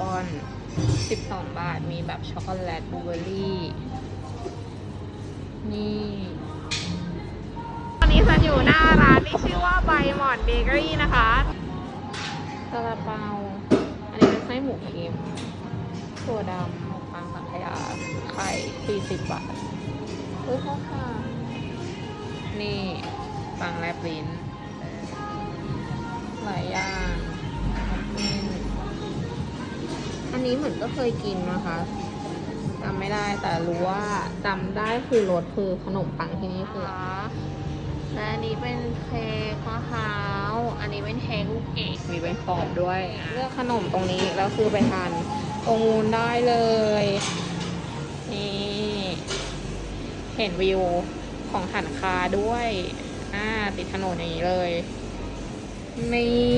บอน 12 บาท มีแบบช็อกโกแลตบลูเบอร์รี่ นี่ ตอนนี้ฉันอยู่หน้าร้านที่ชื่อว่าใบหมอนเบเกอรี่นะคะซาลาเปา อันนี้เป็นไส้หมูเค็มถั่วดำขนมปังสังขยา ไข่ 40 บาทเฮ้ยพ่อค่ะ นี่ปังแลบลิ้น นนี้เหมือนก็เคยกินนะคะจำไม่ได้แต่รู้ว่าจำได้คือรสคือขนมปังที่นี่คืออะไรและอันนี้เป็นเค้กมะพร้าว อันนี้เป็นเค้กลูกเกดมีเป็นขอบด้วยเลือกขนมตรงนี้แล้วคือไปทานตรงนู้นได้เลยนี่เห็นวิวของหันคาด้วยอ่าติดถนนอย่างนี้เลยนี่โหนี่